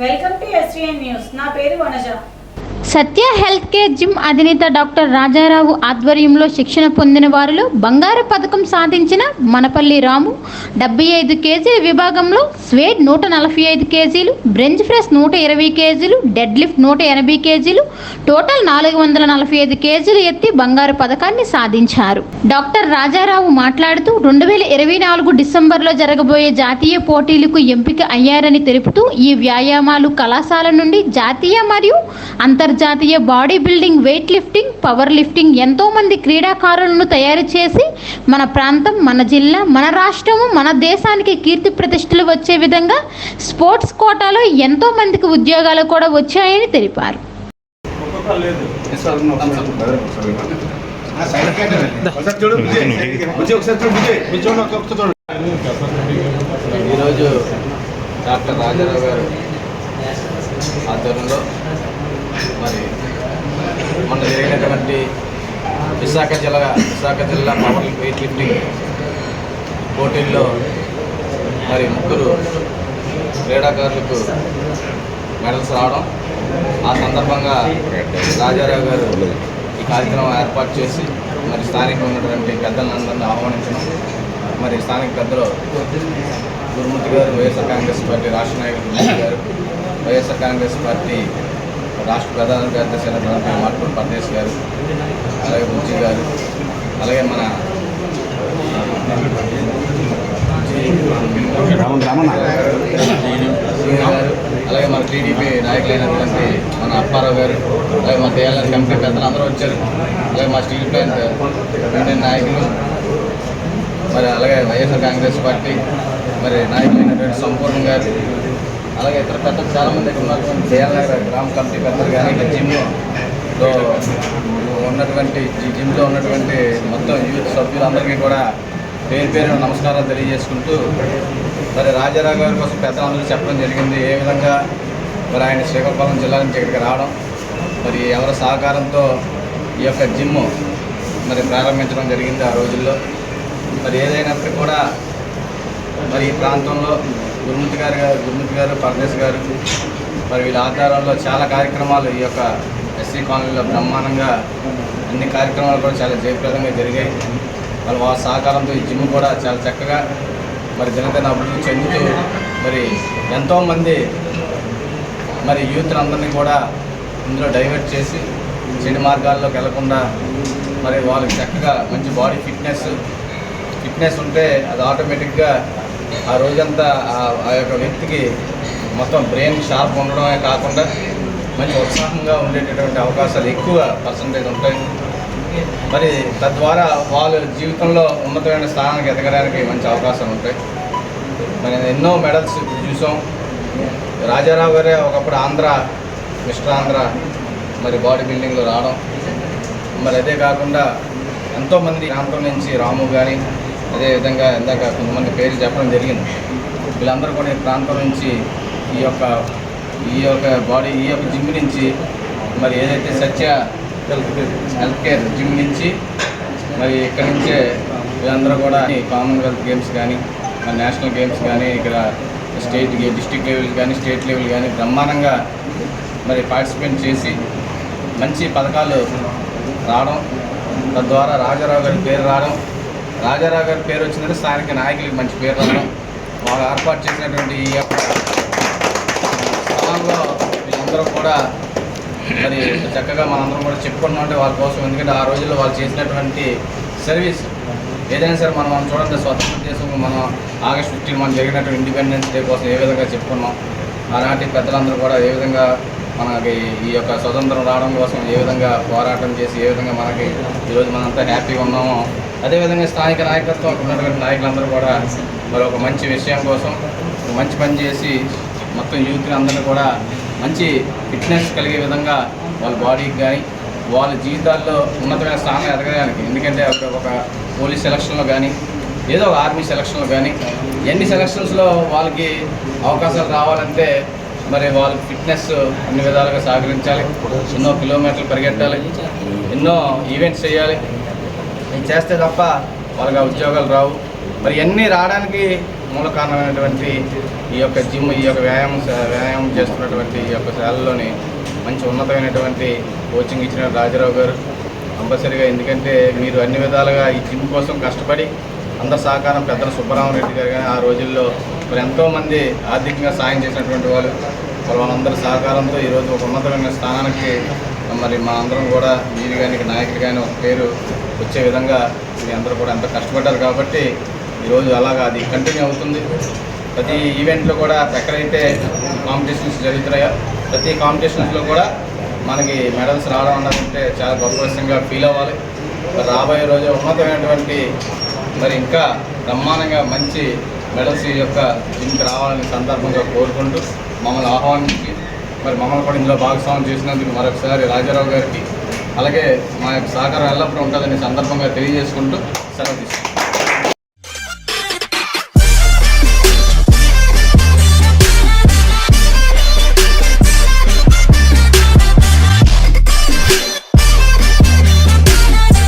Welcome to STN news. నా పేరు Vanaja. Satya health care gym అధినేత డాక్టర్ రాజారావు ఆధ్వర్యంలో శిక్షణ పొందిన వారిలో బంగారు పథకం సాధించిన మనపల్లి రాము డెబ్బై ఐదు కేజీల విభాగంలో స్వేడ్ నూట నలభై ఐదు కేజీలు బ్రెంచ్ ప్రెస్ నూట ఇరవై కేజీలు డెడ్ లిఫ్ట్ నూట ఎనభై కేజీలు టోటల్ నాలుగు వందల నలభై ఐదు కేజీలు ఎత్తి బంగారు పథకాన్ని సాధించారు. డాక్టర్ రాజారావు మాట్లాడుతూ రెండు వేల ఇరవై నాలుగు డిసెంబర్లో జరగబోయే జాతీయ పోటీలకు ఎంపిక అయ్యారని తెలుపుతూ ఈ వ్యాయామాలు కళాశాల నుండి జాతీయ మరియు అంతర్ అంతర్జాతీయ body building weight lifting power lifting ఎంతోమంది క్రీడాకారులను తయారు చేసి మన ప్రాంతం మన జిల్లా మన రాష్ట్రము మన దేశానికి కీర్తి ప్రతిష్టలు వచ్చే విధంగా స్పోర్ట్స్ కోటాలో ఎంతో మందికి ఉద్యోగాలు కూడా వచ్చాయని తెలిపారు. ఈరోజు డాక్టర్ రాజారావు గారు ఆధ్వర్యంలో మరి మొన్న జరిగినటువంటి విశాఖ జిల్లా విశాఖ జిల్లా పవర్ వెయిట్ లిఫ్టింగ్ పోటీల్లో మరి ముగ్గురు క్రీడాకారులకు మెడల్స్ రావడం. ఆ సందర్భంగా రాజారావు గారు ఈ కార్యక్రమం ఏర్పాటు చేసి మరి స్థానికంగా ఉన్నటువంటి పెద్దలను అందరినీ ఆహ్వానించడం. మరి స్థానిక పెద్దలు గురుమూర్తి గారు వైఎస్ఆర్ కాంగ్రెస్ పార్టీ రాష్ట్ర నాయకులు గారు వైఎస్ఆర్ కాంగ్రెస్ పార్టీ రాష్ట్ర ప్రధాన కార్యదర్శి అయినటువంటి మార్పూర్ పరదేశ్ గారు అలాగే బుజ్జి గారు అలాగే మన అలాగే మన టీడీపీ నాయకులైనటువంటి మన అప్పారావు గారు అలాగే మన దేవాలయ కమిటీ పెద్దలు అందరూ వచ్చారు. అలాగే మా స్టీల్ ప్లాంట్ యూనియన్ నాయకులు మరి అలాగే వైఎస్ఆర్ కాంగ్రెస్ పార్టీ మరి నాయకులైనటువంటి సంపూర్ణ గారు అలాగే ఇతర పెద్దలు చాలామంది ఇక్కడ ఉన్నటువంటి దేవాలయ గ్రామ కమిటీ పెద్దలు కానీ జిమ్లో ఉన్నటువంటి ఈ జిమ్లో ఉన్నటువంటి మొత్తం యూత్ సభ్యులందరికీ కూడా పేరు పేరు నమస్కారాలు తెలియజేసుకుంటూ మరి రాజారావు గారి కోసం పెద్దలందరూ చెప్పడం జరిగింది. ఏ విధంగా మరి ఆయన శ్రీకాకుళం జిల్లా నుంచి ఇక్కడికి రావడం మరి ఎవరి సహకారంతో ఈ యొక్క జిమ్ మరి ప్రారంభించడం జరిగింది ఆ రోజుల్లో. మరి ఏదైనప్పటికీ కూడా మరి ఈ ప్రాంతంలో గురుమూర్తి గారు గారు గురుమూర్తి గారు పరదేశ్ గారు మరి వీళ్ళ ఆధారంలో చాలా కార్యక్రమాలు ఈ యొక్క ఎస్సీ కాలనీలో బ్రహ్మాండంగా అన్ని కార్యక్రమాలు కూడా చాలా జయప్రదంగా జరిగాయి. మరి వాళ్ళ సహకారంతో ఈ జిమ్ కూడా చాలా చక్కగా మరి దినదిన అభివృద్ధి చెందుతూ మరి ఎంతోమంది మరి యూత్లందరినీ కూడా ఇందులో డైవర్ట్ చేసి చెడు మార్గాల్లోకి వెళ్ళకుండా మరి వాళ్ళకి చక్కగా మంచి బాడీ ఫిట్నెస్ ఫిట్నెస్ ఉంటే అది ఆటోమేటిక్గా ఆ రోజంతా ఆ- యొక్క వ్యక్తికి మొత్తం బ్రెయిన్ షార్ప్ ఉండడమే కాకుండా మంచి ఉత్సాహంగా ఉండేటటువంటి అవకాశాలు ఎక్కువ పర్సంటేజ్ ఉంటాయి. మరి తద్వారా వాళ్ళ జీవితంలో ఉన్నతమైన స్థానానికి ఎదగడానికి మంచి అవకాశాలు ఉంటాయి. మరి ఎన్నో మెడల్స్ చూసాం. రాజారావు గారే ఒకప్పుడు ఆంధ్ర మిస్టర్ ఆంధ్ర మరి బాడీ బిల్డింగ్లో రావడం. మరి అదే కాకుండా ఎంతోమంది ప్రాంతం నుంచి రాము కానీ అదేవిధంగా ఇందాక కొంతమంది పేర్లు చెప్పడం జరిగింది. వీళ్ళందరూ కూడా ఈ ప్రాంతం నుంచి ఈ యొక్క ఈ యొక్క బాడీ ఈ యొక్క జిమ్ నుంచి మరి ఏదైతే సత్య హెల్త్ కేర్ జిమ్ నుంచి మరి ఇక్కడి నుంచే వీళ్ళందరూ కూడా ఈ కామన్వెల్త్ గేమ్స్ కానీ మరి నేషనల్ గేమ్స్ కానీ ఇక్కడ స్టేట్ డిస్ట్రిక్ట్ లెవెల్ కానీ స్టేట్ లెవెల్ కానీ బ్రహ్మాండంగా మరి పార్టిసిపేట్ చేసి మంచి పథకాలు రావడం తద్వారా రాజారావు గారి పేరు రావడం రాజారావు గారి పేరు వచ్చిందంటే స్థానిక నాయకులకి మంచి పేరు రావడం. వాళ్ళు ఏర్పాటు చేసినటువంటి ఈ యొక్క స్థలంలో వీళ్ళందరూ కూడా మరి చక్కగా మనందరం కూడా చెప్పుకున్నాం అంటే వాళ్ళ కోసం. ఎందుకంటే ఆ రోజుల్లో వాళ్ళు చేసినటువంటి సర్వీస్ ఏదైనా సరే మనం మనం చూడండి స్వతంత్ర దేశం మనం ఆగస్ట్ ఫిఫ్టీన్ మనం జరిగినటువంటి ఇండిపెండెన్స్ డే కోసం ఏ విధంగా చెప్పుకున్నాం. ఆనాటి పెద్దలందరూ కూడా ఏ విధంగా మనకి ఈ యొక్క స్వతంత్రం రావడం కోసం ఏ విధంగా పోరాటం చేసి ఏ విధంగా మనకి ఈరోజు మనంతా హ్యాపీగా ఉన్నామో అదేవిధంగా స్థానిక నాయకత్వం ఉన్నటువంటి నాయకులందరూ కూడా మరి ఒక మంచి విషయం కోసం మంచి పని చేసి మొత్తం యూత్ని అందరూ కూడా మంచి ఫిట్నెస్ కలిగే విధంగా వాళ్ళ బాడీకి కానీ వాళ్ళ జీవితాల్లో ఉన్నతమైన స్థానం ఎదగడానికి. ఎందుకంటే ఒక ఒక పోలీస్ సెలక్షన్లో కానీ ఏదో ఒక ఆర్మీ సెలక్షన్లో కానీ ఎన్ని సెలక్షన్స్లో వాళ్ళకి అవకాశాలు రావాలంటే మరి వాళ్ళకి ఫిట్నెస్ అన్ని విధాలుగా సహకరించాలి. ఎన్నో కిలోమీటర్లు పరిగెట్టాలి ఎన్నో ఈవెంట్స్ చేయాలి. ఇది చేస్తే తప్ప వాళ్ళకి ఉద్యోగాలు రావు. మరి ఇవన్నీ రావడానికి మూల కారణమైనటువంటి ఈ యొక్క జిమ్ ఈ యొక్క వ్యాయామం వ్యాయామం చేస్తున్నటువంటి ఈ యొక్క శాలలోని మంచి ఉన్నతమైనటువంటి కోచింగ్ ఇచ్చిన రాజారావు గారు కంపల్సరీగా. ఎందుకంటే మీరు అన్ని విధాలుగా ఈ జిమ్ కోసం కష్టపడి అందరి సహకారం పెద్దల సుబ్బరామరెడ్డి గారు కానీ ఆ రోజుల్లో మరి ఎంతోమంది ఆర్థికంగా సాయం చేసినటువంటి వాళ్ళు మరి వాళ్ళందరి సహకారంతో ఈరోజు ఒక ఉన్నతమైన స్థానానికి మరి మా అందరం కూడా మీరు కానీ నాయకులు కానీ ఒక పేరు వచ్చే విధంగా మీ అందరూ కూడా ఎంతో కష్టపడ్డారు కాబట్టి ఈరోజు అలాగా అది కంటిన్యూ అవుతుంది. ప్రతి ఈవెంట్లో కూడా ఎక్కడైతే కాంపిటీషన్స్ జరుగుతున్నాయో ప్రతి కాంపిటీషన్స్లో కూడా మనకి మెడల్స్ రావడం అన్నదంటే చాలా గొప్ప విషయంగా ఫీల్ అవ్వాలి. మరి రాబోయే రోజు ఉన్నతమైనటువంటి మరి ఇంకా బ్రహ్మాండంగా మంచి మెడల్స్ యొక్క దీనికి రావాలని సందర్భంగా కోరుకుంటూ మమ్మల్ని ఆహ్వానించి మరి మమ్మల్ని కూడా ఇందులో భాగస్వామ్యం చేసినందుకు మరొకసారి రాజారావు గారికి అలాగే మా యొక్క సహకారం ఎల్లప్పుడూ ఉంటుందని సందర్భంగా తెలియజేసుకుంటూ సెలవు తీసుకుంటాం